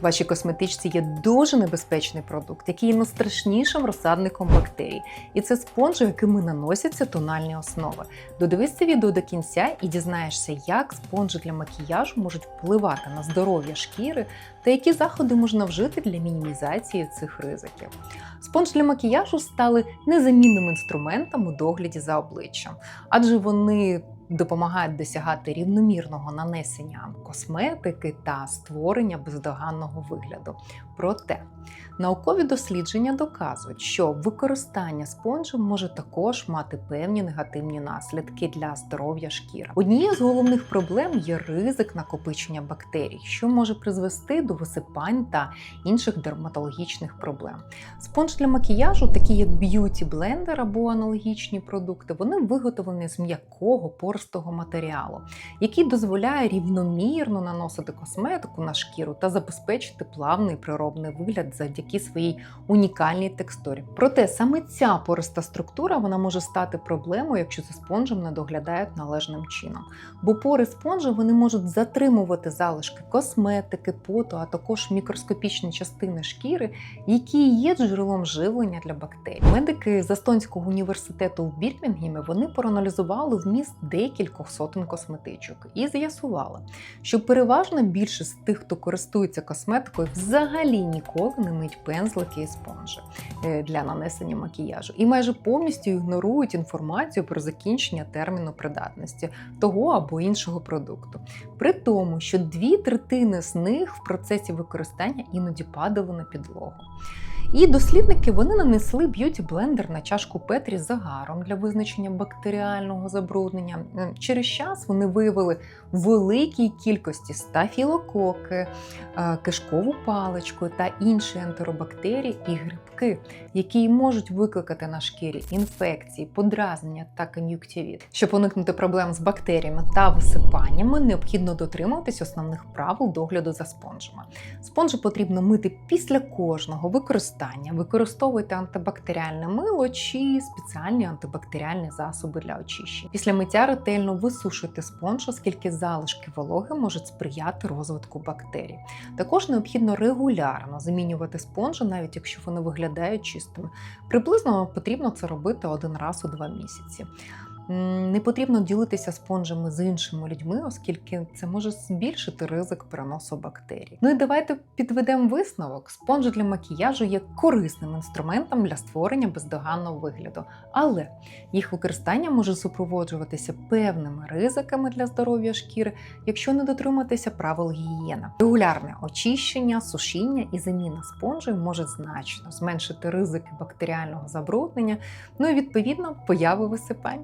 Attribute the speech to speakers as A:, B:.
A: Вашій косметичці є дуже небезпечний продукт, який є найстрашнішим розсадником бактерій. І це спонжі, якими наносяться тональні основи. Додивись це відео до кінця і дізнаєшся, як спонжі для макіяжу можуть впливати на здоров'я шкіри та які заходи можна вжити для мінімізації цих ризиків. Спонж для макіяжу стали незамінним інструментом у догляді за обличчям, адже вони допомагають досягати рівномірного нанесення косметики та створення бездоганного вигляду. Проте наукові дослідження доказують, що використання спонжів може також мати певні негативні наслідки для здоров'я шкіри. Однією з головних проблем є ризик накопичення бактерій, що може призвести до висипань та інших дерматологічних проблем. Спонж для макіяжу, такі як б'юті блендер або аналогічні продукти, вони виготовлені з м'якого пористого матеріалу, який дозволяє рівномірно наносити косметику на шкіру та забезпечити плавний природний вигляд завдяки своїй унікальній текстурі. Проте саме ця пориста структура вона може стати проблемою, якщо за спонжем не доглядають належним чином. Бо пори спонжа вони можуть затримувати залишки косметики, поту, а також мікроскопічні частини шкіри, які є джерелом живлення для бактерій. Медики з Естонського університету в Бірмінгемі вони проаналізували вміст декількох сотень косметичок і з'ясували, що переважна більшість тих, хто користується косметикою, взагалі ніколи не миють пензлики і спонжі е, для нанесення макіяжу, і майже повністю ігнорують інформацію про закінчення терміну придатності того або іншого продукту. При тому, що дві третини з них в процесі використання іноді падали на підлогу. І дослідники вони нанесли б'юті блендер на чашку Петрі загаром для визначення бактеріального забруднення. Е, Через час вони виявили великій кількості стафілококи, е, кишкову паличку та інші ентеробактерії і грибки, які можуть викликати на шкірі інфекції, подразнення та кон'юктивіт. Щоб уникнути проблем з бактеріями та висипаннями, необхідно дотримуватись основних правил догляду за спонжами. Спонжі потрібно мити після кожного використання, використовуйте антибактеріальне мило чи спеціальні антибактеріальні засоби для очищення. Після миття ретельно висушуйте спонж, оскільки залишки вологи можуть сприяти розвитку бактерій. Також необхідно регулярно замінювати спонжі, навіть якщо вони виглядають чистими. Приблизно потрібно це робити один раз у два місяці. Не потрібно ділитися спонжами з іншими людьми, оскільки це може збільшити ризик переносу бактерій. Ну і давайте підведемо висновок. Спонжі для макіяжу є корисним інструментом для створення бездоганного вигляду, але їх використання може супроводжуватися певними ризиками для здоров'я шкіри, якщо не дотриматися правил гігієни. Регулярне очищення, сушіння і заміна спонжів може значно зменшити ризики бактеріального забруднення, ну і відповідно появи висипань.